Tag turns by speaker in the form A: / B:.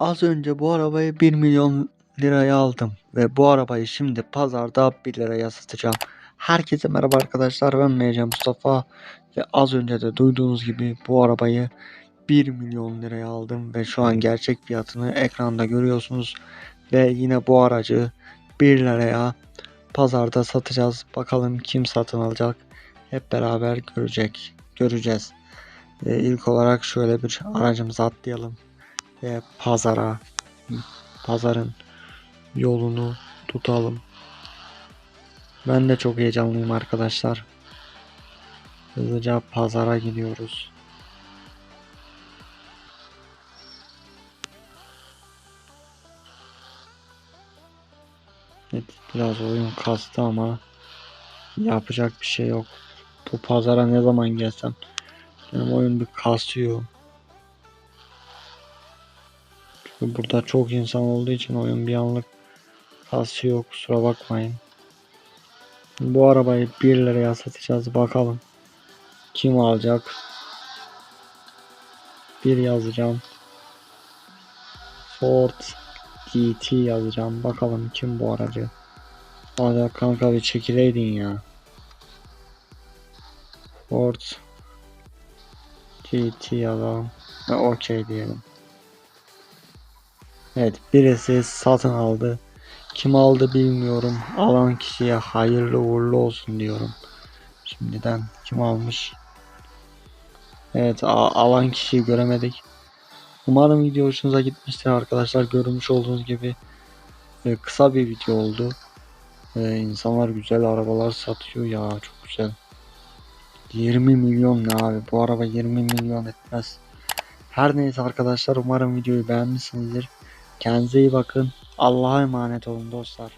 A: Az önce bu arabayı 1 milyon liraya aldım ve bu arabayı şimdi pazarda 1 liraya satacağım. Herkese merhaba arkadaşlar ben MC Mustafa ve az önce de duyduğunuz gibi bu arabayı 1 milyon liraya aldım ve şu an gerçek fiyatını ekranda görüyorsunuz ve yine bu aracı 1 liraya pazarda satacağız. Bakalım kim satın alacak hep beraber görecek göreceğiz. Ve ilk olarak şöyle bir aracımıza atlayalım ve pazara pazarın yolunu tutalım. Ben de çok heyecanlıyım arkadaşlar. Hızlıca pazara gidiyoruz. Evet, biraz oyun kastı ama yapacak bir şey yok. Bu pazara ne zaman gelsem benim oyun bir kasıyor. Burada çok insan olduğu için oyun bir anlık kasıyor kusura bakmayın. Bu arabayı 1 liraya satacağız bakalım. Kim alacak? Bir yazacağım. Ford GT yazacağım. Bakalım kim bu aracı alacak kanka bir çekileydin ya. Ford GT yazalım. Ve okey diyelim. Evet birisi satın aldı. Kim aldı bilmiyorum. Alan kişiye hayırlı uğurlu olsun diyorum. Şimdiden kim almış? Evet alan kişiyi göremedik. Umarım video hoşunuza gitmiştir arkadaşlar. Görmüş olduğunuz gibi e, kısa bir video oldu. E, insanlar güzel arabalar satıyor ya çok güzel. 20 milyon ne abi bu araba 20 milyon etmez. Her neyse arkadaşlar umarım videoyu beğenmişsinizdir. Kendinize iyi bakın. Allah'a emanet olun dostlar.